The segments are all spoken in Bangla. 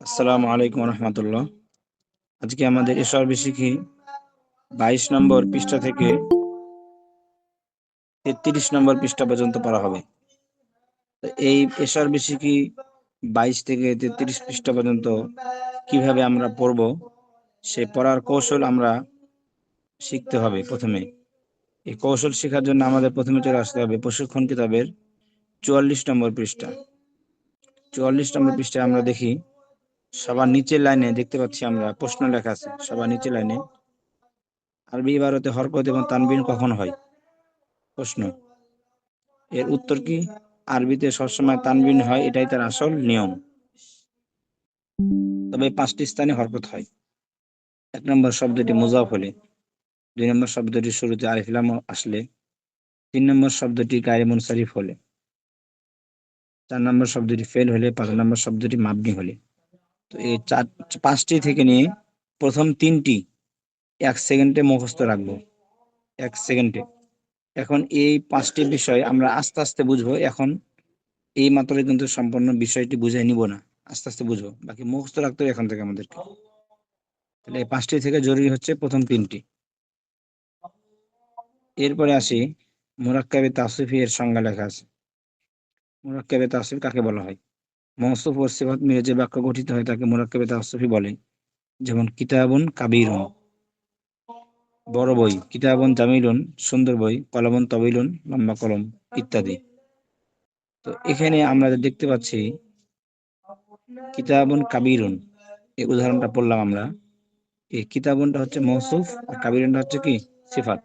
আসসালামু আলাইকুম রহমতুল্লাহ আজকে আমাদের এসআরবি শিখি বাইশ নম্বর পৃষ্ঠা থেকে তেত্রিশ নম্বর পৃষ্ঠা পর্যন্ত পড়া হবে। এই এসআরবি শিখি বাইশ থেকে তেত্রিশ পৃষ্ঠা পর্যন্ত কীভাবে আমরা পড়ব, সে পড়ার কৌশল আমরা শিখতে হবে প্রথমে। এই কৌশল শেখার জন্য আমাদের প্রথমে চলে আসতে হবে প্রশিক্ষণ কিতাবের চুয়াল্লিশ নম্বর পৃষ্ঠা। চুয়াল্লিশ নম্বর পৃষ্ঠায় আমরা দেখি। সবার নিচের লাইনে দেখতে পাচ্ছি আমরা, প্রশ্ন লেখা আছে সবার নিচের লাইনে। আরবি ইবারতে হরকত এবং তানবিন কখন হয়? প্রশ্ন। এর উত্তর কি? আরবিতে সবসময় তানবিন হয়, এটাই তার আসল নিয়ম। তবে পাঁচটি স্থানে হরকত হয়। এক নম্বর শব্দটি মোজাফ হলে, দুই নম্বর শব্দটি শুরুতে আরিফিলাম আসলে, তিন নম্বর শব্দটি গায়ে মুনসারিফ হলে। চার নম্বর শব্দটি ফেল হলে, পাঁচ নম্বর শব্দটি মাবনি হলে। তো এই চার, পাঁচটি থেকে নিয়ে প্রথম তিনটি এক সেকেন্ডে মুখস্থ রাখব। এক সেকেন্ডে। এখন এই পাঁচটি বিষয় আমরা আস্তে আস্তে বুঝব। এখন এই মাত্র কিন্তু সম্পূর্ণ বিষয়টি বুঝে নিব না। আস্তে আস্তে বুঝব। বাকি মুখস্থ রাখতে হবে এখন থেকে আমাদেরকে। তাহলে এই পাঁচটি থেকে জরুরি হচ্ছে প্রথম তিনটি। এরপরে আসি, মোরাক্কাবে তাসিফি এর সংজ্ঞা লেখা আছে। মোরাক্কাবে তাসিফ কাকে বলা হয়? মৌসুফ ও সিফাত মিলে যে বাক্য গঠিত হয় তাকে মোরাক্কাবে তাসিফি বলে। যেমন, কিতাবুন কাবিরুন। বড় বই। কিতাবন জামিলুন। সুন্দর বই। কলমন তবিলুন। লম্বা কলম। ইত্যাদি। তো এখানে আমরা দেখতে পাচ্ছি, কিতাবন কাবিরুন। এই উদাহরণটা পড়লাম আমরা। এই কিতাবনটা হচ্ছে মৌসুফ আর কাবিরুনটা হচ্ছে কি? সিফাত।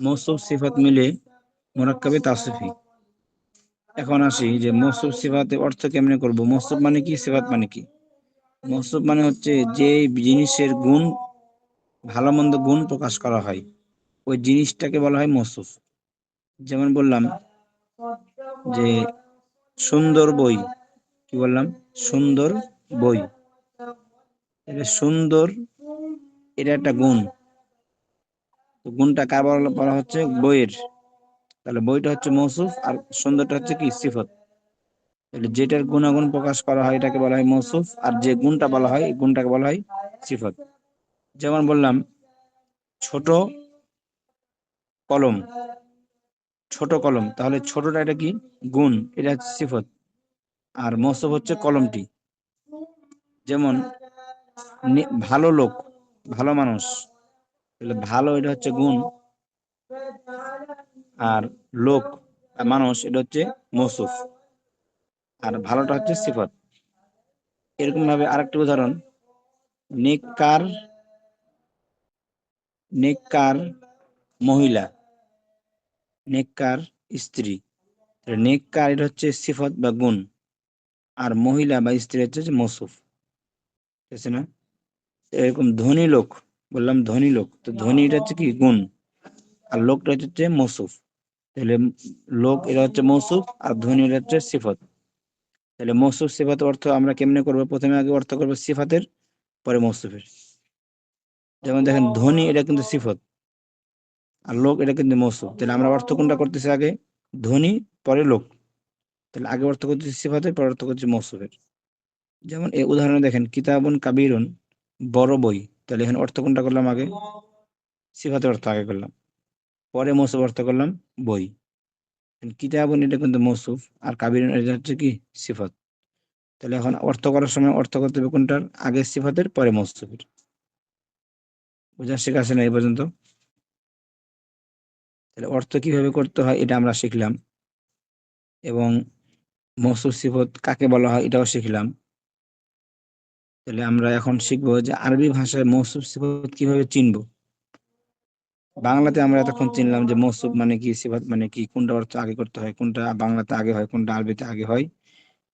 মৌসুফ সিফাত মিলে মোরাক্কাবে তাসিফি এখন আসি যে মৌসুফ সিফাতের অর্থ কেমনে করব? মৌসুফ মানে কি? সিফাত মানে কি? মৌসুফ মানে হচ্ছে যে জিনিসের গুণ, ভালো মন্দ গুণ প্রকাশ করা হয়। ওই জিনিসটাকে বলা হয় মৌসুফ যেমন বললাম যে সুন্দর বই। কি বললাম? সুন্দর বই। এটা সুন্দর, এটা একটা গুণ। গুণটা কার বলা হচ্ছে? বইয়ের। তাহলে বইটা হচ্ছে মৌসুফ আর সুন্দরটা হচ্ছে কি? সিফত। তাহলে যেটার গুণাগুণ প্রকাশ করা হয় এটাকে বলা হয় মৌসুফ আর যে গুণটা বলা হয় গুণটাকে বলা হয় সিফত। যেমন বললাম, ছোট কলম ছোট কলম, তাহলে ছোটটা এটা কি? গুণ, এটা হচ্ছে সিফত। আর মৌসুফ হচ্ছে কলমটি। যেমন ভালো লোক, ভালো মানুষ ভালো এটা হচ্ছে গুণ আর লোক মানুষ, এটা হচ্ছে মৌসুফ। আর ভালোটা হচ্ছে সিফত। এরকম ভাবে আরেকটি উদাহরণ। নেককার নেককার মহিলা, নেককার স্ত্রী। নেককার এটা হচ্ছে সিফত বা গুণ। আর মহিলা বা স্ত্রী হচ্ছে মৌসুফ। ঠিক আছে না? এরকম ধনী লোক, বললাম ধনী লোক। তো ধনী এটা হচ্ছে কি? গুণ। আর লোকটা হচ্ছে মৌসুফ। তাহলে লোক এটা হচ্ছে মৌসুফ আর ধনী এটা হচ্ছে সিফত। তাহলে মৌসুফ সিফাত অর্থ আমরা কেমনে করব? প্রথমে আগে অর্থ করব সিফাতের, পরে মৌসুফের। যেমন দেখেন ধনী এটা কিন্তু সিফত আর লোক এটা কিন্তু মৌসুফ। তাহলে আমরা অর্থ কোনটা করতেছি আগে? ধনী পরে লোক। তাহলে আগে অর্থ করতেছি সিফাতের, পরে অর্থ করছি মৌসুফের। যেমন এই উদাহরণে দেখেন, কিতাবুন কাবিরুন, বড় বই। তাহলে এখানে অর্থ কোনটা করলাম আগে? সিফাতের অর্থ আগে করলাম। পরে মৌসুফ অর্থ করলাম বই। কিতাবুন এটা কিন্তু মৌসুফ, আর কাবিরুন এটা হচ্ছে কি? সিফত। তাহলে এখন অর্থ করার সময় অর্থ করতে হবে কোনটার? আগে সিফাতের, পরে মৌসুফের। বোঝা শেখা আছে না এই পর্যন্ত? তাহলে অর্থ কীভাবে করতে হয় এটা আমরা শিখলাম। এবং মৌসুফ সিফত কাকে বলা হয় এটাও শিখলাম। তাহলে আমরা এখন শিখব যে আরবি ভাষায় মৌসুফ সিফত কীভাবে চিনব? বাংলাতে আমরা এতক্ষণ চিনলাম যে মৌসুফ মানে কি, সিফত মানে কি, কোনটা অর্থ আগে করতে হয়, কোনটা বাংলাতে আগে হয়, কোনটা আরবিতে আগে হয়,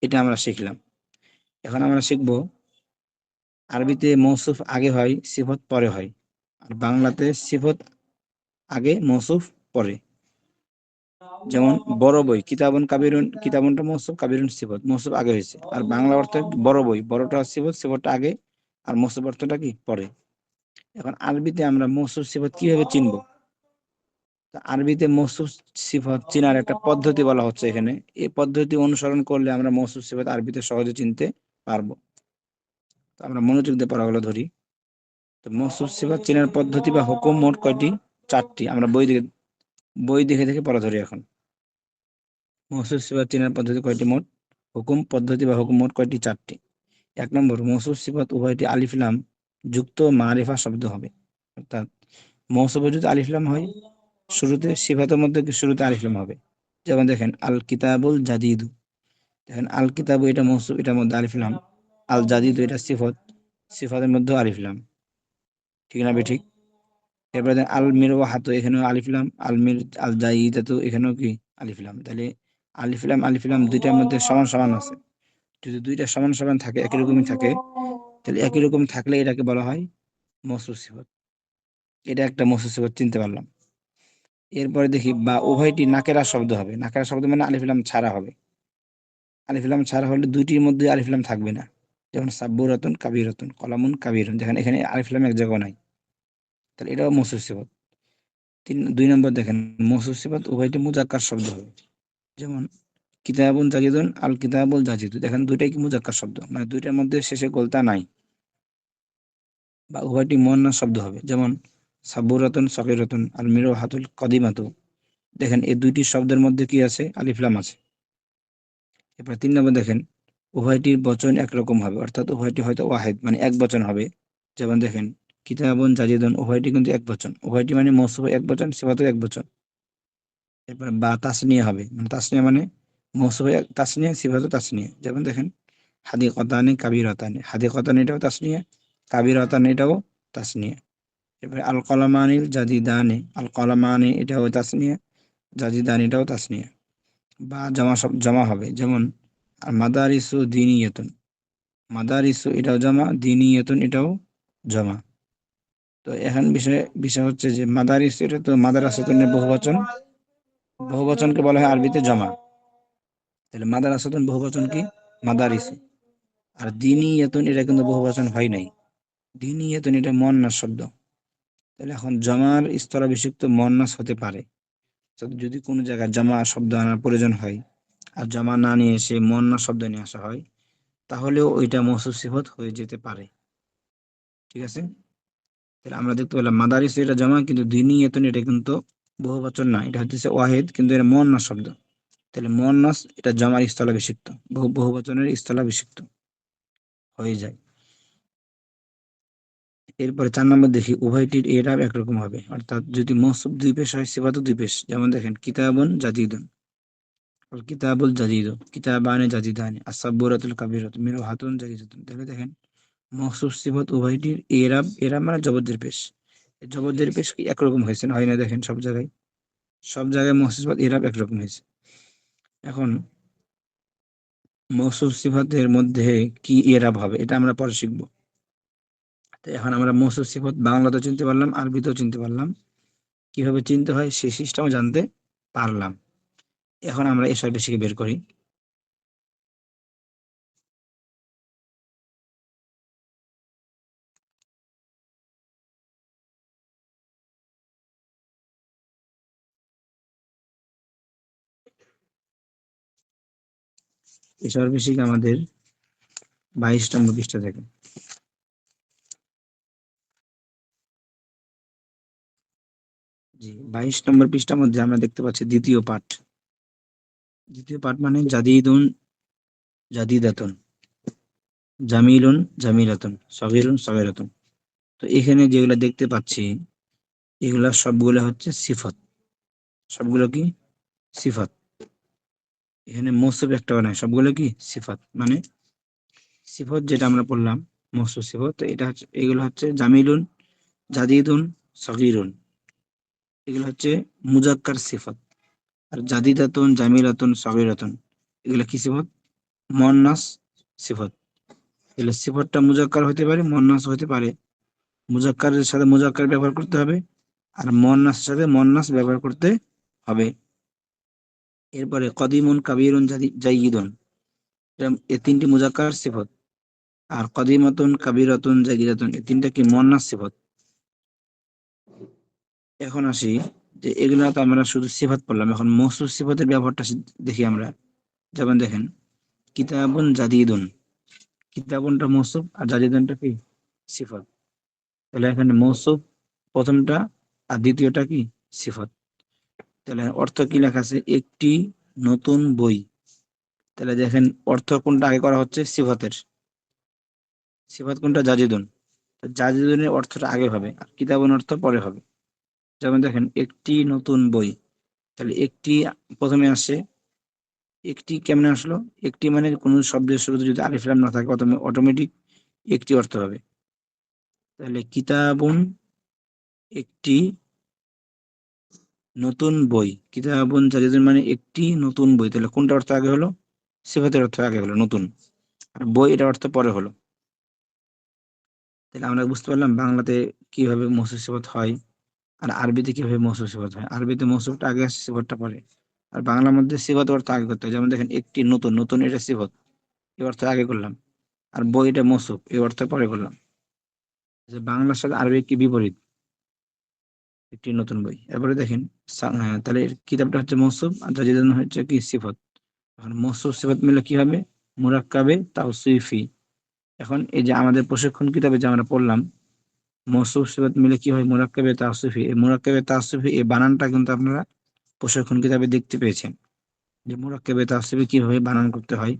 এটা আমরা শিখলাম। এখন আমরা শিখব আরবিতে মৌসুফ আগে হয়, সিফত পরে হয়, আর বাংলাতে সিফত আগে, মৌসুফ পরে। যেমন বড় বই, কিতাবন কাবিরুন, কিতাবনটা মৌসুফ, কাবিরুন সিফত, মৌসুফ আগে হয়েছে। আর বাংলা অর্থ বড় বই, বড়টা সিফত, সিফতটা আগে, আর মৌসুফ অর্থটা কি? পরে। এখন আরবিতে আমরা মৌসুফ সিফত কীভাবে চিনব? আরবিতে মৌসুফ সিফত চিনার একটা পদ্ধতি বলা হচ্ছে এখানে। এই পদ্ধতি অনুসরণ করলে আমরা মৌসুফ সিফত আরবিতে সহজে চিনতে পারব। তো আমরা মনোযোগ দিয়ে পড়াগুলো ধরি। তো মৌসুফ সিফত চিনার পদ্ধতি বা হুকুম মোট কয়টি? চারটি। আমরা বই দেখে বই দেখে দেখে পড়া ধরি এখন। মৌসুফ সিফত চিনার পদ্ধতি কয়টি মোট? হুকুম পদ্ধতি বা হুকুম মোট কয়টি? চারটি। এক নম্বর মৌসুফ সিফত উভয়টি আলিফলাম যুক্ত মারিফা শব্দ হবে। অর্থাৎ মৌসুফে যদি আলিফলাম হয়, শুরুতে সিফাতের মধ্যে শুরুতে আলিফলাম হবে? যেমন দেখেন আল কিতাবুল জাদিদু। দেখেন আল কিতাবু এটা মৌসুফ এটার মধ্যে আলিফলাম আল জাদিদু এটা সিফত, সিফাতের মধ্যে আলিফলাম ঠিক না ঠিক? এরপরে দেখেন আল মির ও হাতু এখানেও আলিফলাম আল মির আল জাইদাতু এখানেও কি আলিফলাম তাহলে আলিফলাম আলিফলাম দুইটার মধ্যে সমান সমান আছে। যদি দুইটা সমান সমান থাকে, একই রকমই থাকে তাহলে একই রকম থাকলে এটাকে বলা হয় মসুর সিফত। এটা একটা মসুর সিফত, চিনতে পারলাম। এরপরে দেখি, বা উভয়টি নাকেরা শব্দ হবে। নাকেরা শব্দ মানে আলিফলাম ছাড়া হবে। আলিফলাম ছাড়া হলে দুইটির মধ্যে আলিফলাম থাকবে না। যেমন সাব্বুরাতুন, কাবিরাতুন, কলামুন, কাবিরুন দেখেন এখানে আলিফলাম এক জায়গাও নাই। তাহলে এটাও মসুর সিফত। তিন, দুই নম্বর দেখেন মসুর সিফত উভয়টি মুজাক্কার শব্দ হবে। যেমন কিতাবুন জাজিদুন আল কিতাবুল জাজিদু দেখেন দুইটাই কি মুজাক্কার শব্দ? মানে দুইটার মধ্যে শেষে গোলতা নাই। বা উভয়টি মন্না শব্দ হবে। যেমন সাব্বুরাতুন সকিরাতুন আল মিরো হাতুল কদিমাতু। দেখেন, এই দুইটি শব্দের মধ্যে কি আছে? আলিফলাম আছে। এরপর তিন নম্বর দেখেন, উভয়টির বচন একরকম হবে। অর্থাৎ উভয়টি হয়তো ওয়াহেদ মানে এক বচন হবে। যেমন দেখেন, কিতাবুন জাজিদুন উভয়টি কিন্তু এক বচন। উভয়টি মানে মৌসুফ এক বচন সিফাতও এক বচন। এরপরে বা তাসনিয়া হবে। মানে তাসনিয়া মানে মৌসুফ এক তাসনিয়া সিফাতও তাসনিয়া যেমন দেখেন হাদি কতানি কাবির হতানি হাদি কতানি এটাও তাসনিয়া কাবির হতানি এটাও তাসনিয়া এরপরে আল কলামানিল জাদিদানি আল কলামানি এটাও তাসনিয়া জাদিদানি এটাও তাসনিয়া বা জমা সব, জমা হবে। যেমন আর মাদারিসু দিনিয়তুন। মাদারিসু এটাও জমা, দিনিয়তুন এটাও জমা। তো এখন বিষয় বিষয় হচ্ছে যে, মাদারিস এটা তো মাদারাসাতুনের বহুবচন। বহুবচনকে বলা হয় আরবিতে জমা। তাহলে মাদারাসাতুন বহুবচন কি? মাদারিসু। আর দিনিয়তুন এটা কিন্তু বহুবচন হয় নাই। দিনিয়তুন এটা মন্নাস শব্দ। তাহলে এখন জমার স্তরাভিষিক্ত মন্নাস হতে পারে। যদি কোনো জায়গায় জমা শব্দ আনার প্রয়োজন হয়, আর জমা না নিয়ে এসে মন্না শব্দ নিয়ে আসা হয়, তাহলেও ওইটা মৌসুফ সিফত হয়ে যেতে পারে। ঠিক আছে? তাহলে আমরা দেখতে পেলাম মাদারিস এটা জমা, কিন্তু দিনই এতন এটা কিন্তু বহুবচন না। এটা হচ্ছে ওয়াহেদ, কিন্তু এটা মন্নাস শব্দ। তাহলে মন্নাস এটা জমার স্থলাভিষিক্ত। বহু বহুবচনের স্থলাভিষিক্ত হয়ে যায়। এরপরে চার নম্বর দেখি, উভয়টির এরাব একরকম হবে। অর্থাৎ যদি মৌসুফ দুই পেশ হয় সেবা তো দুই পেশ। যেমন দেখেন, কিতাবন জাদিদুন। কিতাবুল জাদিদ, কিতাবানে জাদিদানে আসাবুরাতুল কাবিরাত মিরু হাতুন জাদিদাতুন। তাহলে দেখেন মৌসুফ সিফত উভয়টির এরাব এরাব মানে জবরদের পেশ। জবরদের পেশ কি একরকম হয়েছে হয় না দেখেন, সব জায়গায় সব জায়গায় সিফত, এরাব একরকম হয়েছে। এখন মৌসুফ সিফাতের মধ্যে কি এরাব হবে এটা আমরা পরে শিখব। তো এখন আমরা মৌসুফ সিফত বাংলাতেও চিনতে পারলাম, আরবিতেও চিনতে পারলাম। কীভাবে চিনতে হয় সেই সিস্টেমও জানতে পারলাম। এখন আমরা এসব বেশিকে বের করি। এসব বেশিকে আমাদের বাইশ নম্বর পৃষ্ঠা থেকে। জি, বাইশ নম্বর পৃষ্ঠার মধ্যে আমরা দেখতে পাচ্ছি দ্বিতীয় পাঠ। দ্বিতীয় পাঠ মানে জাদিদুন, জাদিদাতুন, জামিলুন, জামিলাতুন, সগিরুন, সগিরাতুন। তো এখানে যেগুলো দেখতে পাচ্ছি, এগুলা সবগুলো হচ্ছে সিফত। সবগুলো কি? সিফত। এখানে মৌসুফ একটা বানায়। সবগুলো কি? সিফত। মানে সিফত যেটা আমরা পড়লাম মৌসুফ সিফত এটা হচ্ছে, এগুলো হচ্ছে জামিলুন, জাদিদুন, সগিরুন। এগুলো হচ্ছে মুজাক্কার সিফত। আর জাদিদাতুন, জামিলাতুন, সগিরাতুন, এগুলো কি সিফত? মন্নাস সিফত। এগুলো সিফতটা মুজাক্কার হতে পারে মন্নাস হতে পারে। মুজাক্কারের সাথে মুজাক্কার ব্যবহার করতে হবে, আর মন্নাসের সাথে মন্নাস ব্যবহার করতে হবে। এরপরে কদিমুন কাবিরুন জাইয়িদুন এ তিনটি মুজাকার সিফত। আর কদিমাতুন কাবিরাতুন জাইয়িদাতুন এই তিনটা কি মন্নাস সিফত? এখন আসি যে এগুলো তো আমরা শুধু সিফাত পড়লাম। এখন মৌসুফ সিফাতের ব্যবহারটা দেখি আমরা। যেমন দেখেন, কিতাবুন জাদিদুন। কিতাবুনটা মৌসুফ আর জাদিদুনটা কি? সিফাত। তাহলে এখানে মৌসুফ প্রথমটা আর দ্বিতীয়টা কি? সিফাত। তাহলে অর্থ কি লেখা আছে? একটি নতুন বই। তাহলে দেখেন, অর্থ কোনটা আগে করা হচ্ছে? সিফাতের। সিফাত কোনটা? জাজিদুন। জাজিদুনের অর্থটা আগে হবে, আর কিতাবুন অর্থ পরে হবে। যেমন দেখেন, একটি নতুন বই। তাহলে একটি প্রথমে আসে, একটি কেমনে আসলো? একটি মানে কোন শব্দের শুরুতে যদি আলিফ লাম না থাকে অটোমেটিক একটি অর্থ হবে। তাহলে কিতাবুন একটি নতুন বই। কিতাবুন জাদিদুন মানে একটি নতুন বই। তাহলে কোনটা অর্থ আগে হলো? সিফাতের অর্থ আগে হলো, নতুন। আর বই এটা অর্থ পরে হলো। তাহলে আমরা বুঝতে পারলাম বাংলাতে কীভাবে মৌসুফ সিফাত হয় আর আরবিতে কীভাবে সিফাত হয়। আরবিতে মৌসুফটা আগে আসে, সিফাতটা পরে। আর বাংলার মধ্যে সিফাত অর্থ আগে করতে হয়। যেমন দেখেন, একটি নতুন নতুন এটা সিফাত। এই অর্থ আগে করলাম। আর বই এটা মৌসুফ এই অর্থ পরে করলাম। বাংলার সাথে আরবি কি বিপরীত। একটি নতুন বই। এরপরে দেখেন তাহলে কিতাবটা হচ্ছে মৌসুফ আর জাজিদান হচ্ছে কি সিফত। এখন মৌসুফ সিফত মিলে কি হবে? মুরাক্কাবে সুইফি এখন এই যে আমাদের প্রশিক্ষণ কিতাবে যে আমরা পড়লাম মৌসুফ সিফত মিলে কি হয়? মুরাক্কাবে তাওসিফি। এই মুরাক্কাবে তাওসিফি, এই বানানটা কিন্তু আপনারা প্রশিক্ষণ কিতাবে দেখতে পেয়েছেন। যে মুরাক্কাবে তাওসিফি কীভাবে বানান করতে হয়,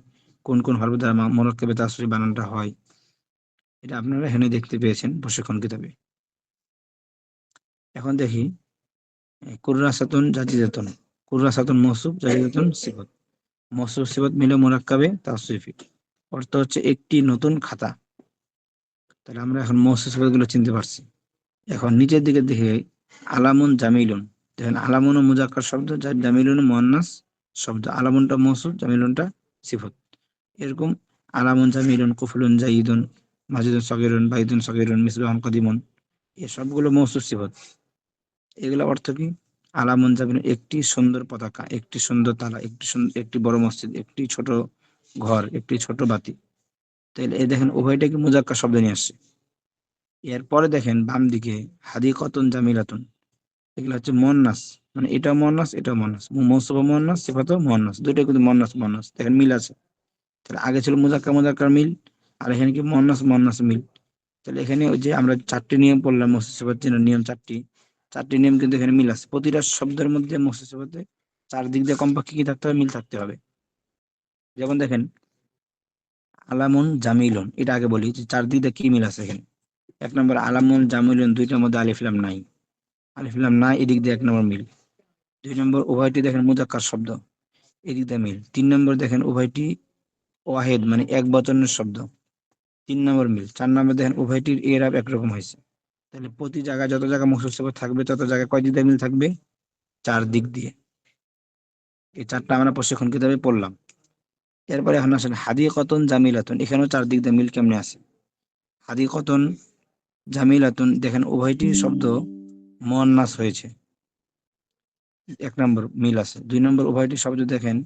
কোন কোন হরফ দ্বারা মুরাক্কাবে তাওসিফি বানানটা হয়, এটা আপনারা এখানে দেখতে পেয়েছেন প্রশিক্ষণ কিতাবে। এখন দেখি কুর্রাসাতুন জাজিদাতুন কুর্রাসাতুন মৌসুফ জাজিদাতুন সিফত। মৌসুফ সিফত মিলে মুরাক্কাবে তাওসিফি। অর্থ হচ্ছে একটি নতুন খাতা। তাহলে আমরা এখন মৌসুফ সিফতগুলো চিনতে পারছি। এখন নিচের দিকে দেখে, আলামুন জামিলুন। দেখেন, আলামুন ও মুজাক্কার শব্দ যা জামিলুন ও মুয়ান্নাস শব্দ। আলামুনটা মৌসুফ জামিলুনটা সিফত। এরকম, আলামুন জামিলুন, কুফলুন জাইদুন, মাজিদুন সগিরুন, বাইদুন সগিরুন, মিসবাহুন কদিমুন। এই সবগুলো মৌসুফ সিফত। এগুলো অর্থ কি? আলামুন জামিলুন একটি সুন্দর পতাকা, একটি সুন্দর তালা, একটি সুন্দর একটি বড় মসজিদ, একটি ছোট ঘর, একটি ছোট বাতি। তাহলে এই দেখেন, উভয়টা কি মুজাক্কার শব্দ নিয়ে আসছে? এরপরে দেখেন, বাম দিকে, হাদিকতুন জামিলাতুন। এগুলো হচ্ছে মন্নাস মানে এটা মন্নাস এটা মন্নাস মৌসুফ মন্নাস সিফাত মন্নাস দুইটা কিন্তু মন্নাস মন্নাস দেখেন, মিল আছে। তাহলে আগে ছিল মুজাক্কার মুজাক্কার মিল, আর এখানে কি মন্নাস মন্নাস মিল? তাহলে এখানে ওই যে আমরা চারটি নিয়ম পড়লাম মৌসুফ সিফাত নিয়ম চারটি। চারটি নিয়ম কিন্তু এখানে মিল আছে। প্রতিটা শব্দের মধ্যে মৌসুফ সিফাতে চার দিক দিয়ে কমপক্ষে কি থাকতে হবে? মিল থাকতে হবে। যেমন দেখেন, আলামুন জামিলুন, এটা আগে বলি যে চার দিক দিয়ে কি মিল আছে এখানে? এক নম্বর, আলামুন জামিলুন দুইটার মধ্যে আলিফলাম নাই। আলিফলাম নাই, এদিক দিয়ে এক নম্বর মিল। দুই নম্বর, উভয়টি দেখেন মুজাক্কার শব্দ, এদিক দিয়ে মিল। তিন নম্বর দেখেন উভয়টি ওয়াহেদ মানে এক বচনের শব্দ, তিন নম্বর মিল। চার নম্বর দেখেন উভয়টির এরাব একরকম হয়েছে। তাহলে প্রতি জায়গায় যত জায়গায় মসুর সেবা থাকবে, তত জায়গায় কয় দিক মিল থাকবে? চার দিক দিয়ে। এই চারটা আমরা প্রশিক্ষণ কিতাবে পড়লাম। এরপরে এখন আসেন হাদি কতন জামিলাতুন। এখানেও চার দিক দিয়ে মিল কেমনে আছে? হাদি কতন জামিলাতুন, দেখেন উভয়টি শব্দ মন্নাস হয়েছে। এক নম্বর মিল আছে। দুই নম্বর উভয়টি শব্দ দেখেন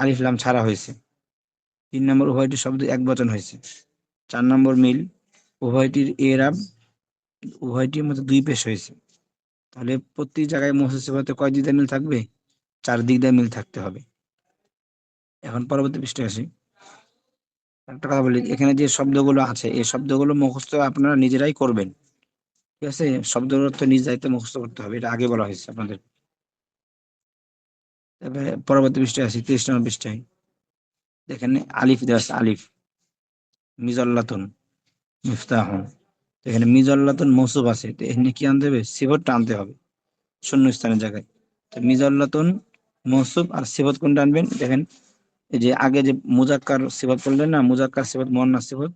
আলিফলাম ছাড়া হয়েছে। তিন নম্বর উভয়টি শব্দ এক বচন হয়েছে। চার নম্বর মিল উভয়টির এরাব উভয়টির মধ্যে দুই পেশ হয়েছে। তাহলে প্রতি জায়গায় মহসিবাতে কয় দিক দিয়ে মিল থাকবে? চার দিয়ে মিল থাকতে হবে। এখন পরবর্তী পৃষ্ঠে আসি। একটা কথা বলি, এখানে যে শব্দগুলো আছে, এই শব্দগুলো মুখস্থ আপনারা নিজেরাই করবেন। ঠিক আছে? শব্দের অর্থ নিজ দায়িত্বে মুখস্থ করতে হবে, এটা আগে বলা হয়েছে আপনাদের। তারপরে পরবর্তী পৃষ্ঠে আসি, তিরিশ নম্বর পৃষ্ঠায় এখানে আলিফ দেওয়া আছে, আলিফ। মিজল্লাতুন। তো এখানে মিজল্লাতুন মৌসুফ আছে। তো এখানে কি আনতে হবে? সিফতটা আনতে হবে। শূন্য স্থানের জায়গায়। তো মিজল্লাতুন মৌসুফ আর সিফত কোনটা আনবেন? দেখেন, এই যে আগে যে মুজাক্কার সিফত বললেন না, মুজাক্কার সিফত মন্না সিফত।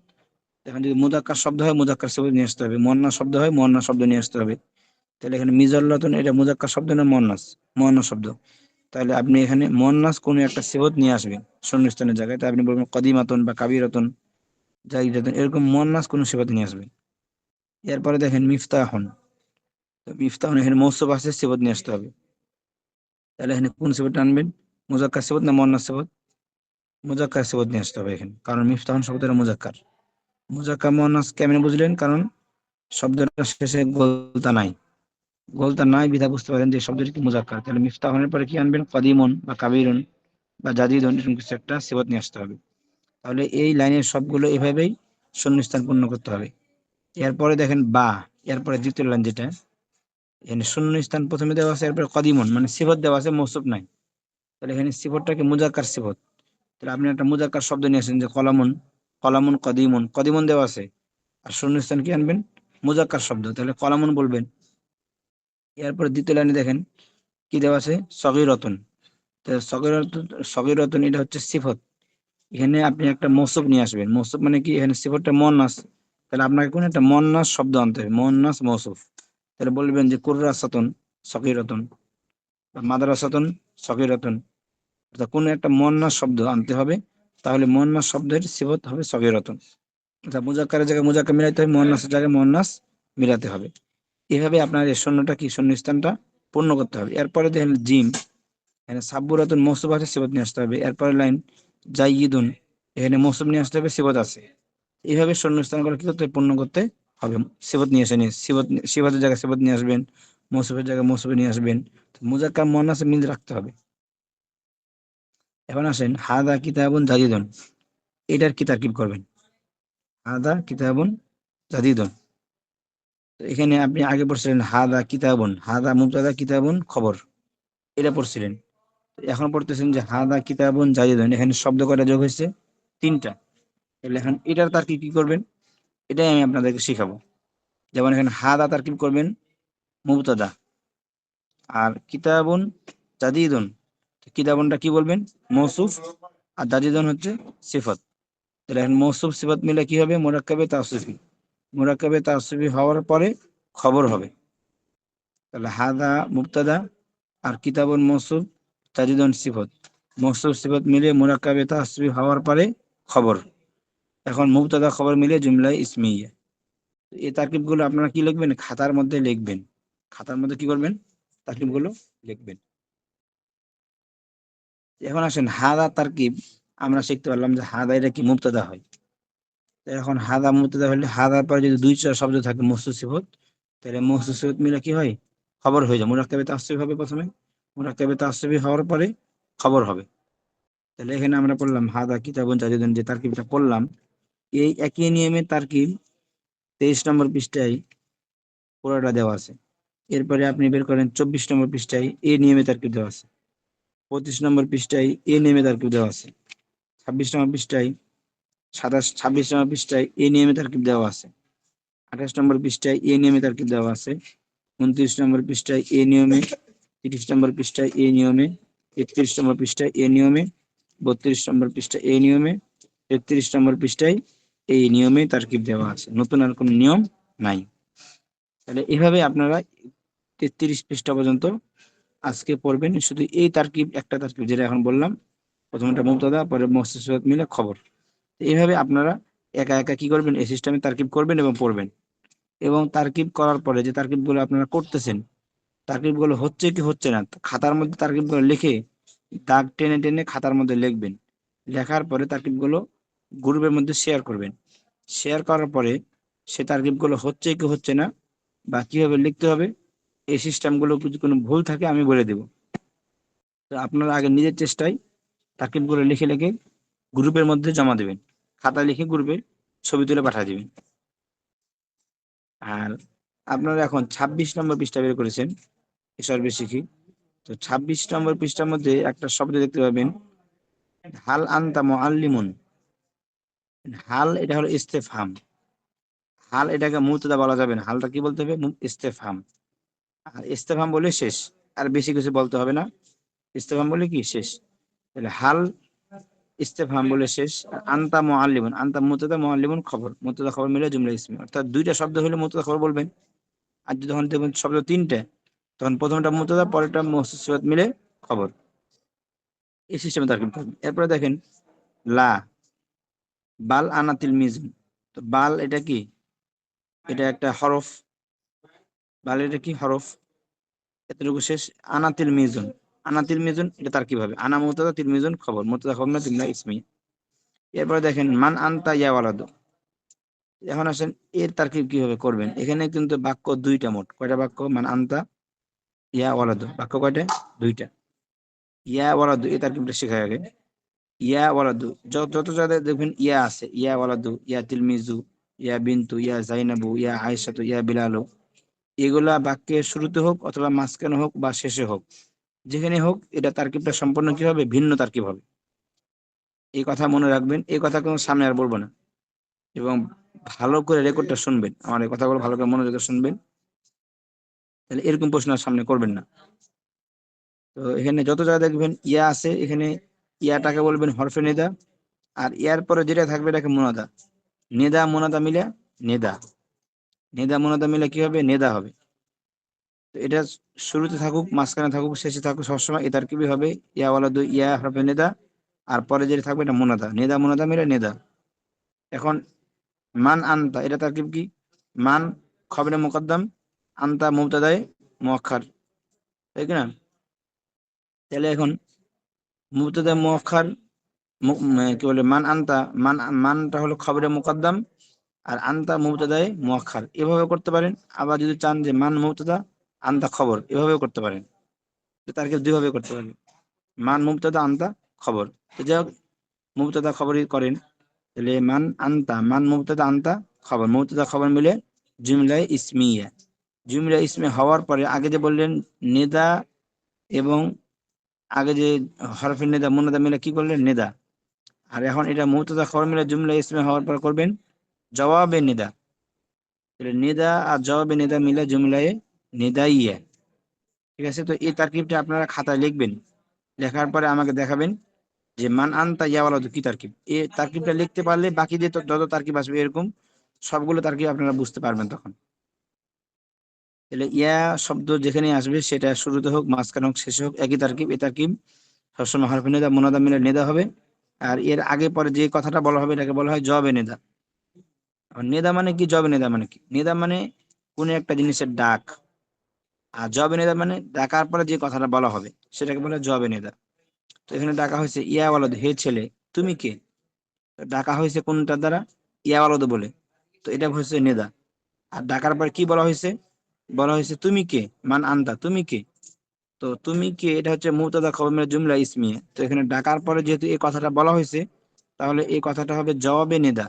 দেখেন যদি মুজাক্কার শব্দ হয়, মুজাক্কার সিফত নিয়ে আসতে হবে। মন্না শব্দ হয় মন্না শব্দ নিয়ে আসতে হবে। তাহলে এখানে মিজল্লাতুন, এটা মুজাক্কার শব্দ না মন্নাস মন্না শব্দ। তাহলে আপনি এখানে মন্নাস কোন একটা সিফত নিয়ে আসবেন শূন্যস্থানের জায়গায়। তাই আপনি বলবেন কদিমাতন বা কাবিরাতন। জাইদাতন এরকম মন্নাস কোন সিফত নিয়ে আসবে এরপরে দেখেন মিফতাহন। তো মিফতাহন এখানে মৌসব আছে সিফত নিয়ে আসতে হবে। তাহলে এখানে কোন সিফত আনবেন? মুজাক্কার সিফত না মন্নাস সিফত মুজাক্কার সিফত নিয়ে আসতে হবে এখানে, কারণ মিফতাহন শব্দটা মুজাক্কার। মুজাক্কার মন্নাস কেমনে বুঝলেন? কারণ শব্দটা শেষে গোলতা নাই। গোলতা নাই বিধা বুঝতে পারেন যে শব্দটি কি মুজাক্কার। তাহলে মিফতাহনের পরে কি আনবেন? কদিমন বা কাবিরুন বা জাদিদুন, এরকম কিছু একটা সিবত নিয়ে আসতে হবে। তাহলে এই লাইনের সবগুলো এভাবেই শূন্যস্থান পূর্ণ করতে হবে। এরপরে দেখেন বা, এরপরে দ্বিতীয় লাইন যেটা, এখানে শূন্য স্থান প্রথমে দেওয়া আছে, এরপরে কদিমন মানে সিবত দেওয়া আছে, মৌসুফ নাই। তাহলে এখানে সিবতটাকে মুজাক্কার সিবত তাহলে আপনি একটা মুজাক্কার শব্দ নিয়ে আসেন যে কলামন কলামন, কদিমন কদিমন দেওয়া আছে। আর শূন্যস্থান কি আনবেন? মুজাক্কার শব্দ। তাহলে কলামন বলবেন। এরপরে দ্বিতীয় লাইনে দেখেন, কি দেওয়া আছে? সগিরতন। সগিরতন সগিরতন এটা হচ্ছে সিফত। এখানে আপনি একটা মৌসুফ নিয়ে আসবেন। মৌসুফ মানে কি? এখানে সিফতটা মন্নাস তাহলে আপনাকে কোন একটা মন্নাস শব্দ আনতে হবে। মন্নাস মৌসুফ তাহলে বলবেন যে কুর্রাসাতন সকিরতন মাদ্রাসাতন সকিরতন অর্থাৎ কোনো একটা মন্নাস শব্দ আনতে হবে। তাহলে মন্নাস শব্দের সিফত হবে সকিরতন অর্থাৎ মুজাক্কারের জায়গায় মুজাক্কার মিলাইতে হবে মন্নাসের জায়গায় মন্নাস মিলাতে হবে। এভাবে আপনার এই শূন্যটা কি? শূন্য স্থানটা পূর্ণ করতে হবে। এরপরে দেখেন জিম। এখানে সাব্বুরাতুন মৌসুফ আছে সিবত নিয়ে আসতে হবে। এরপরে লাইন জাইয়িদুন, এখানে মৌসুম নিয়ে আসতে হবে সিবত আছে। এইভাবে শূন্য স্থানগুলো কি করতে পূর্ণ করতে হবে। সিবত নিয়ে এসে নিয়ে সিবত সিবতের জায়গায় সিবত নিয়ে আসবেন মৌসুফের জায়গায় মৌসুফে নিয়ে আসবেন। মুজাক্কার মনাসে মিল রাখতে হবে। এখন আসেন, হাদা কিতাবুন জাদিদুন। এটার কি তারকিব করবেন? হাদা কিতাবুন জাদিদুন। এখানে আপনি আগে পড়ছিলেন হাদা কিতাবুন, হাদা মুবতাদা কিতাবুন খবর। এটা পড়ছিলেন। এখন পড়তেছেন যে হাদা কিতাবুন জাদিদুন এখানে শব্দ কয়টা যোগ হয়েছে? তিনটা। তাহলে এখন এটার তারকিব কি করবেন? এটাই আমি আপনাদেরকে শিখাবো। যেমন এখানে হাদা তারকিব করবেন, মুবতাদা। আর কিতাবুন জাদিদুন কিতাবুনটা কি বলবেন? মৌসুফ। আর জাদিদুন হচ্ছে সিফত। তাহলে এখন মৌসুফ সিফত মিলে কি হবে? মোরাক্কাবে তাসুফি মোরাক্কাবে তাসুফি হওয়ার পরে খবর হবে। তাহলে হাদা, মুবতাদা আর কিতাবুন মৌসুফ জাদিদুন সিফত। মৌসুফ সিফত মিলে মোরাক্কাবে তাসুফি হওয়ার পরে খবর। এখন মুবতাদা খবর মিলে জুমলায় ইসমিয়া। এই তারকিবগুলো আপনারা কি লিখবেন? খাতার মধ্যে লিখবেন। খাতার মধ্যে কি করবেন? তারকিবগুলো লিখবেন। এখন আসেন, হাদা তারকিব। আমরা শিখতে পারলাম যে হাদা এটা কি মুবতাদা হয়। এখন হাদা মুবতাদা হলে হাদার পরে যদি দুই চার শব্দ থাকে মসুদ সিফত, তাহলে মসুদ সিফত মিলে কি হয়? খবর হয়ে যায়। মুরাক্কাবে তাসবি হবে প্রথমে। মুরাক্কাবে তাসবি হওয়ার পরে খবর হবে। তাহলে এখানে আমরা পড়লাম, হাদা কিতাবুন জাদিদুন, যে তারকিবটা পড়লাম, এই একই নিয়মে তারকিব তেইশ নম্বর পৃষ্ঠায় পুরোটা দেওয়া আছে। এরপরে আপনি বের করেন চব্বিশ নম্বর পৃষ্ঠায় এ নিয়মে তারকিব দেওয়া আছে। পঁচিশ নম্বর পৃষ্ঠায় এ নিয়মে তারকিব দেওয়া আছে। ছাব্বিশ নম্বর পৃষ্ঠায়, সাতাশ, ছাব্বিশ নম্বর পৃষ্ঠায় এ নিয়মে তারকিব দেওয়া আছে। আঠাশ নম্বর পৃষ্ঠায় এ নিয়মে তারকিব দেওয়া আছে। উনত্রিশ নম্বর পৃষ্ঠায় এ নিয়মে তিরিশ নম্বর পৃষ্ঠায় এ নিয়মে, একত্রিশ নম্বর পৃষ্ঠায় এ নিয়মে, বত্রিশ নম্বর পৃষ্ঠায় এ নিয়মে তেত্রিশ নম্বর পৃষ্ঠায় এই নিয়মে তারকিব দেওয়া আছে। নতুন আর কোনো নিয়ম নাই। তাহলে এভাবে আপনারা তেত্রিশ পৃষ্ঠা পর্যন্ত আজকে পড়বেন। শুধু এই তারকিব, একটা তারকিব, যেটা এখন বললাম, প্রথমটা মুক্তদা পরে মস্তিষ্ক মিলে খবর। এইভাবে আপনারা একা একা কি করবেন? এই সিস্টেমে তারকিব করবেন এবং পড়বেন। এবং তারকিব করার পরে যে তারকিবগুলো আপনারা করতেছেন তারকিবগুলো হচ্ছে কি হচ্ছে না, খাতার মধ্যে তারকিবগুলো লিখে দাগ টেনে টেনে খাতার মধ্যে লিখবেন। লেখার পরে তারকিবগুলো গ্রুপের মধ্যে শেয়ার করবেন। শেয়ার করার পরে সে তারকিবগুলো হচ্ছে কি হচ্ছে না বা কীভাবে লিখতে হবে, এই সিস্টেমগুলো যদি কোনো ভুল থাকে আমি বলে দেব। তো আপনারা আগে নিজের চেষ্টায় তারকিবগুলো লিখে লিখে গ্রুপের মধ্যে জমা দেবেন। খাতা লিখে গ্রুপে ছবি তুলে পাঠিয়ে দিবেন। আর আপনারা এখন ২৬ নম্বর পৃষ্ঠা বের করেছেন এসবে শিখি। তো ২৬ নম্বর পৃষ্ঠার মধ্যে একটা শব্দ দেখতে পাবেন, হাল আনতা মুআল্লিমুন। হাল এটা হলো ইস্তেফহাম। হাল এটাকে মুতদা বলা যাবে না। হালটা কি বলতে হবে? ইস্তেফহাম। আর ইস্তেফহাম বলে শেষ। আর বেশি কিছু বলতে হবে না। ইস্তেফাম বলে কি? শেষ। তাহলে হাল ইস্তেফহাম বলে শেষ। আর আন্তা মুআল্লিমুন। আন্তা মুতদা মুআল্লিমুন খবর। মুতদা খবর মিলে জুমলা ইসমি। অর্থাৎ দুইটা শব্দ হলে মুতদা খবর বলবেন। আর যখন দেখবেন শব্দ তিনটে, তখন প্রথমটা মুতদা পরেরটা মুসিবত মিলে খবর। এই সিস্টেমে তারকিব করবেন এরপরে দেখেন, লা, বাল আনাতিল মিজুন তো বাল এটা কি? এটা একটা হরফ। বাল এটা কি? হরফ। এতটুকু শেষ। আনাতিল মিজুন আনাতিল মিজুন এটা তার কীভাবে? আনা মুতাদা তিল মিজুন খবর। মুতাদা খবর না তিলনা ইসমি। এরপরে দেখেন, মান আনতা ইয়া ওয়ালাদু। এখন আসেন এর তারকিব কীভাবে করবেন? এখানে কিন্তু বাক্য দুইটা মোট। কয়টা বাক্য? মানে আনতা ইয়া ওয়ালাদু। বাক্য কয়টা? দুইটা। ইয়া ওয়ালাদু এই তারকিবটা শেখায় আগে। ইয়া ওয়ালাদু যত যত জায়গায় দেখবেন ইয়া আছে। ইয়া ওয়ালাদু ইয়া তিলমিজু ইয়া বিন্তু ইয়া জাইনাবু ইয়া আয়েশাতু ইয়া বিলালু। এগুলা বাক্যের শুরুতে হোক অথবা মাঝখানে হোক বা শেষে হোক যেখানে হোক এটা তারকিবটা সম্পূর্ণ কি হবে? ভিন্ন তারকিব হবে। এই কথা মনে রাখবেন এই কথা কোনো সামনে আর বলব না। এবং ভালো করে রেকর্ডটা শুনবেন। আমার এই কথাগুলো ভালো করে মনোযোগে শুনবেন। তাহলে এরকম প্রশ্ন সামনে করবেন না। তো এখানে যত জায়গায় দেখবেন, ইয়া আছে, এখানে ইয়াটাকে বলবেন হরফে নেদা। আর ইয়ার পরে যেটা থাকবে এটাকে মোনাদা। নেদা, মোনাদা মিলে নেদা। নেদা, মোনাদা মিলে কি হবে? নেদা হবে। তো এটা শুরুতে থাকুক, মাঝখানে থাকুক, শেষে থাকুক, সবসময় এটার কি হবে। ইয়াওয়ালা দুই ইয়া হরফে নেদা। আর পরে যেটা থাকবে এটা মোনাদা। নেদা, মোনাদা মিলে নেদা। এখন মান আনতা, এটা তার কি? মান খবরে মোকদ্দম, আনতা মুবতাদায় মুআক্ষার তাই কি না? তাহলে এখন মুবতাদা মুআক্ষার কি বলে, মান আনতা, মান মানটা হলো খবরে মুকদ্দম আর আনতা মুবতাদায় মুআক্ষার এভাবে করতে পারেন। আবার যদি চান যে মান মুবতাদা, আনতা খবর এভাবে করতে পারেন। তার কেউ দুইভাবে করতে পারেন। মান মুবতাদা, আনতা খবর। তো যাই হোক, মুবতাদা খবরই করেন। তাহলে মান আনতা, মান মুবতাদা আনতা, খবর। মুবতাদা খবর মিলে জুমলায় ইসমিয়া। জুমলা ইসমে হওয়ার পরে আগে যে বললেন নেদা এবং আগে যে হরফের নেদা, মুনাদা মিলে কি করলেন? নেদা। আর এখন এটা মুবতাদা খবর মিলে জুমলা ইসমে হওয়ার পর করবেন জবাবে নেদা। নেদা আর জবাবে নেদা মিলে জুমলায় নেদাইয়া। ঠিক আছে? তো এই তারকিবটা আপনারা খাতায় লিখবেন। লেখার পরে আমাকে দেখাবেন। যে মান আনতা ইয়াওয়ালা কি তারকিব? এই তারকিবটা লিখতে পারলে বাকি যে যত তারকিব আসবে এরকম, সবগুলো তারকিব আপনারা বুঝতে পারবেন তখন। তাহলে ইয়া শব্দ যেখানে আসবে সেটা শুরুতে হোক, মাঝখানে হোক, শেষে হোক, একই তারকিব, এ তারকিব। সবসময় হরফে নেদা, মোনাদা মিলে নেদা হবে। আর এর আগে পরে যে কথাটা বলা হবে এটাকে বলা হয় জবে নেদা। নেদা মানে কি? জবে নেদা মানে কি? নেদা মানে কোন একটা জিনিসের ডাক। আর জবে নেদা মানে ডাকার পরে যে কথাটা বলা হবে, সেটাকে বলে জবে নেদা। তো এখানে ডাকা হয়েছে ইয়াওয়ালদ, হে ছেলে, তুমি কে? ডাকা হয়েছে কোনটার দ্বারা? ইয়াওয়ালদ বলে। তো এটা হচ্ছে নেদা। আর ডাকার পরে কি বলা হয়েছে? বলা হয়েছে, তুমি কে? মান আন্তা, তুমি কে? তো তুমি কে? এটা হচ্ছে মুতাদা খবর জুমলা ইসমিয়া। তো এখানে ডাকার পরে যেহেতু এই কথাটা বলা হয়েছে, তাহলে এই কথাটা হবে জবাবে নেদা।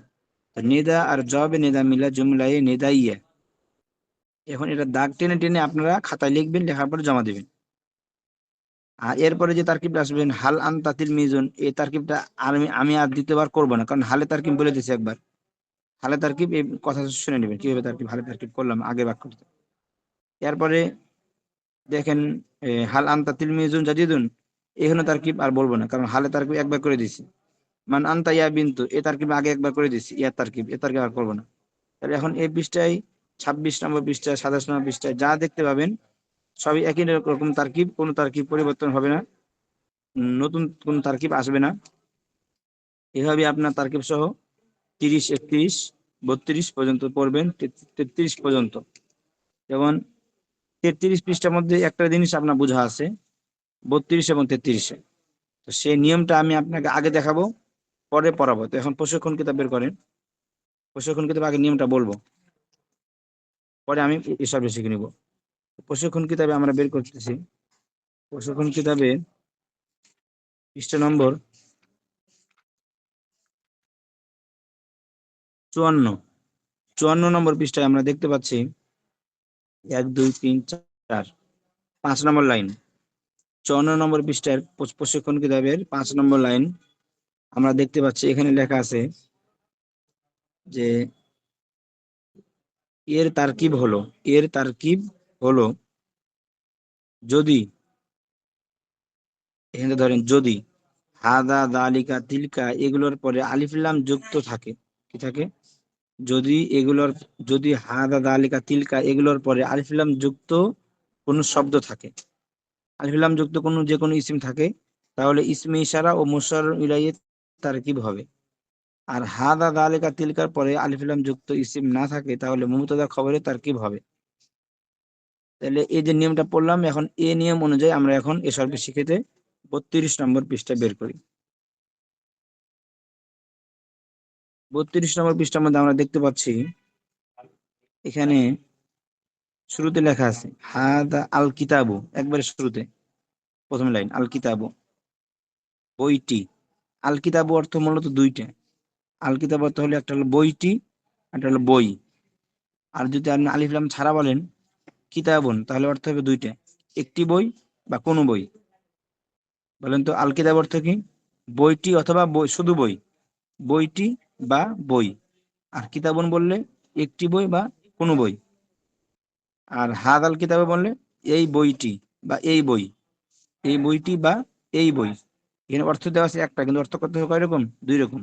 নেদা আর জবাবে নেদা মিলা জুমলায় নেদা ইয়া এখন এটা দাগ টেনে টেনে আপনারা খাতায় লিখবেন, লেখার পরে জমা দেবেন। এরপরে যে তারকিবটা আসবেন হাল আন তাতিল মিজুন এই তারকিবটা আমি আমি আর দ্বিতীয়বার করব না, কারণ হালে তারকিব বলে দিয়েছি একবার। হালে তারকিব, এই কথা শুনে নেবেন, কীভাবে তারকিব, হালে তারকিব করলাম, আগে বাক্য এরপরে দেখেন হাল আন্তা তিল মিজুন জাজিদুন এখানে তারকিব, আর বলব না, কারণ হালে তারকিব একবার করে দিয়েছি। মান আন্তা ইয়া বিন্তু এ তারকিব আগে একবার করে দিয়েছি ইয়া তারকিব, এ তারকিব আর করব না। তাহলে এখন এই পৃষ্ঠায়, ছাব্বিশ নম্বর পৃষ্ঠায়, সাতাশ নম্বর পৃষ্ঠায় যা দেখতে পাবেন সবই একই রকম তারকিব, কোনো তারকিব পরিবর্তন হবে না। নতুন কোন তারকিব আসবে না। এভাবে আপনার তারকিব সহ তিরিশ, একত্রিশ, বত্রিশ পর্যন্ত পড়বেন তেত্রিশ পর্যন্ত। যেমন তেত্রিশ পৃষ্ঠার মধ্যে একটা জিনিস আপনার বোঝা আছে, বত্রিশ এবং তেত্রিশে। তো সেই নিয়মটা আমি আপনাকে আগে দেখাবো, পরে পড়াবো। তো এখন প্রশিক্ষণ কিতাব বের করেন। প্রশিক্ষণ কিতাব আগে নিয়মটা বলব। পরে আমি এসব শিখে নিব। প্রশিক্ষণ কিতাবে আমরা বের করতেছি। প্রশিক্ষণ কিতাবে পৃষ্ঠা নম্বর চুয়ান্ন। চুয়ান্ন নম্বর পৃষ্ঠায় আমরা দেখতে পাচ্ছি এক, দুই, তিন, চার, পাঁচ নম্বর লাইন। চুয়ান্ন নম্বর পৃষ্ঠার প্রশিক্ষণ কিতাবের পাঁচ নম্বর লাইন আমরা দেখতে পাচ্ছি। এখানে লেখা আছে যে, এর তারকিব হলো, এর তারকিব হলো যদি, এখানে ধরেন যদি, হাদা দালিকা তিলকা, এগুলোর পরে আলিফুল্লাম যুক্ত থাকে। কি থাকে? যদি এগুলোর, যদি হাদা দালিকা তিলকা, এগুলোর পরে আলিফুল্লাম যুক্ত কোন শব্দ থাকে। আলিফুল্লাম যুক্ত কোন যে কোনো ইসিম থাকে, তাহলে ইসমে ইশারা ও মুসার ইলাইয়ে তারকিব হবে। আর হাদা দালিকা তিলকার পরে আলিফুল্লাম যুক্ত ইসিম না থাকে, তাহলে মুমতাদা খবরে তার কি হবে। তাহলে এই যে নিয়মটা পড়লাম, এখন এ নিয়ম অনুযায়ী আমরা এখন এ সর্বে শিখেতে বত্রিশ নম্বর পৃষ্ঠা বের করি। বত্রিশ নম্বর পৃষ্ঠার মধ্যে আমরা দেখতে পাচ্ছি, এখানে শুরুতে লেখা আছে, হাদা আল কিতাবু একবারে শুরুতে, প্রথম লাইন আল কিতাবু বইটি। আল কিতাবু অর্থ মূলত দুইটা। আল কিতাব অর্থ হলো একটা হলো বইটি, একটা হলো বই। আর যদি আপনি আলিফলাম ছাড়া বলেন কিতাবুন, তাহলে অর্থ হবে দুইটা। একটি বই বা কোনো বই। বলেন তো আল কিতাব অর্থ কি? বইটি অথবা বই, শুধু বই। বইটি বা বই। আর কিতাবন বললে একটি বই বা কোনো বই। আর হাদ আল কিতাবে বললে এই বইটি বা এই বই। এই বইটি বা এই বই। এখানে অর্থ দেওয়া আছে একটা, কিন্তু অর্থ করতে হবে কয় রকম দুই রকম।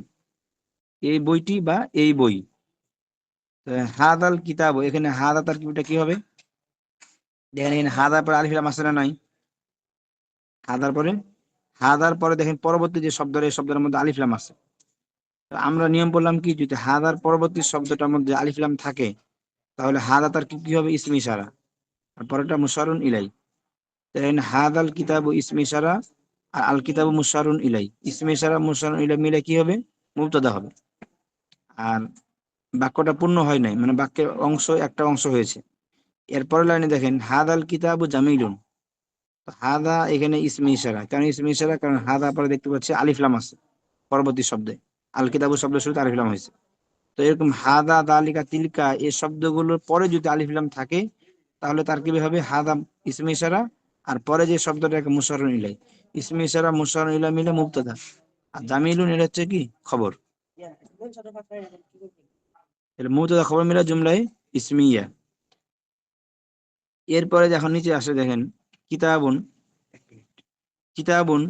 এই বইটি বা এই বই। হাদ আল কিতাব এখানে হাদা তার কিটা কি হবে? দেখেন এখানে হাদার পরে আলিফিলাম না নাই? হাদার পরে? হাদার পরে দেখেন পরবর্তী যে শব্দ এই শব্দের মধ্যে আলিফলাম আছে। আমরা নিয়ম বললাম কি, যদি হাদার পরবর্তী শব্দটার মধ্যে আলিফলাম থাকে, তাহলে হাদা তার কি হবে? ইসমি ইশারা। আর পরেরটা মুশারুন ইলাই। দেখেন হাদ আল কিতাব ইসমি ইশারা আর আল কিতাব মুশারুন ইলাই। ইসমি ইশারা মুশারুন ইলাই মিলে কি হবে? মুবতাদা হবে। আর বাক্যটা পূর্ণ হয় নাই মানে বাক্যের অংশ, একটা অংশ হয়েছে। এরপরের লাইনে দেখেন হাদ আল কিতাবু জামিলুন। হাদা এখানে ইসমি ইশারা। কারণ ইসমি ইশারা? কারণ হাদা পরে দেখতে পাচ্ছি আলিফলাম আছে, পরবর্তী শব্দে। আল কিতাবু শব্দ শুরুতে আলিফলাম হয়েছে। তো এরকম হাদা, দালিকা, তিলকা এই শব্দগুলোর পরে যদি আলিফলাম থাকে, তাহলে তার কি হবে? হাদা, ইসমি ইশারা। আর পরে যে শব্দটাকে মুসারুন ইলাই। ইসমি ইশারা মুসারুন ইলা মিলে মুক্তদা আর জামিলুন এটা হচ্ছে কি? খবর। মুক্তদা খবর মিলে জুমলাই ইসমিয়া। এরপরে যখন নিচে আসে দেখেন, কিতাবুন কিতাবুন,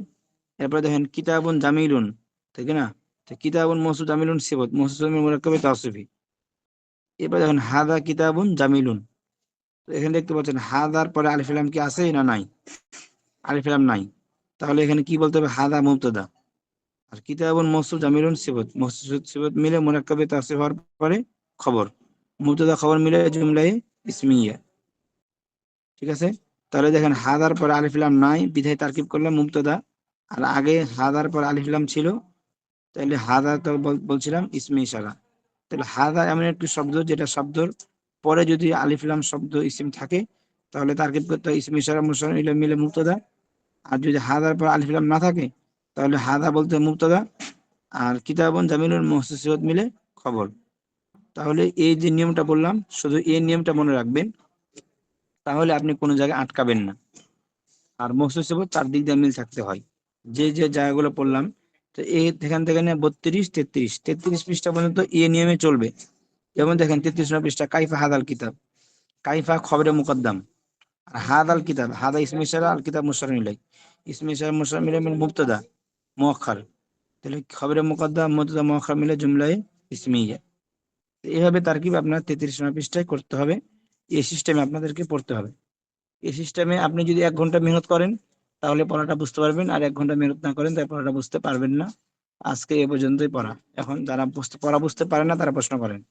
এরপরে দেখেন, কিতাবুন জামিলুন ঠিক না? কিতাবুন মসুদ জামিলুন সিবত মসুদ মুরাক্কাবে তাসফি এরপরে দেখেন, হাদা কিতাবুন জামিলুন। এখানে দেখতে পাচ্ছেন, হাদার পরে আলিফিলাম কি আছে না নাই? আলিফিলাম নাই। তাহলে এখানে কি বলতে হবে? হাদা মুবতাদা। আর কিতাবুন মসুদ জামিলুন সিবত মসুদ সিবত মিলে মুরাক্কাবে তাসফি হওয়ার পরে খবর। মুবতাদা খবর মিলে জুমলাই ইসমিয়া। ঠিক আছে? তাহলে দেখেন, হাদার পর আলিফলাম নাই, বিধায় তারকিব করলাম মুক্তদা আর আগে হাদার পর আলিফলাম ছিল তাহলে হাদা তো বলছিলাম ইসমে ইশারা। তাহলে হাদা এমন একটি শব্দ, যেটা শব্দর পরে যদি আলিফলাম শব্দ ইসিম থাকে, তাহলে তারকিব করতে হয় ইসমে ইশারা মুসান মিলে মুক্তদা আর যদি হাদার পর আলিফলাম না থাকে, তাহলে হাদা বলতে মুক্তদা আর কিতাবন জামিনুল মহসিসত মিলে খবর। তাহলে এই যে নিয়মটা বললাম, শুধু এই নিয়মটা মনে রাখবেন। তাহলে আপনি কোনো জায়গায় আটকাবেন না। আর মস্তিষ্ক চারদিক দিয়ে মিল থাকতে হয়। যে যে জায়গাগুলো পড়লাম, তো এখান থেকে নিয়ে বত্রিশ, তেত্রিশ। তেত্রিশ পৃষ্ঠা পর্যন্ত এ নিয়মে চলবে। যেমন দেখেন, তেত্রিশ পৃষ্ঠা, কাইফা হাদাল কিতাব। কাইফা খবরে মুকদ্দাম। আর হাদাল কিতাব, হাদা ইসমি সারা আল কিতাব মুসার মিলাই ইসমি সারা মুসার মিলে মুক্তদা মোয়াক্ষর তাহলে খবরে মুকদ্দাম মুক্তদা মোয়াক্ষর মিলে জুমলায় ইসমিয়া। এইভাবে তারকিব আপনার তেত্রিশ পৃষ্ঠায় করতে হবে। এই সিস্টেমে আপনাদেরকে পড়তে হবে। এই সিস্টেমে আপনি যদি এক ঘণ্টা মেহনত করেন, তাহলে পড়াটা বুঝতে পারবেন, আর এক ঘণ্টা মেহনত না করেন তাই পড়াটা বুঝতে পারবেন না। আজকে এ পর্যন্তই পড়া। এখন যারা পড়া বুঝতে পারে না, তারা প্রশ্ন করেন।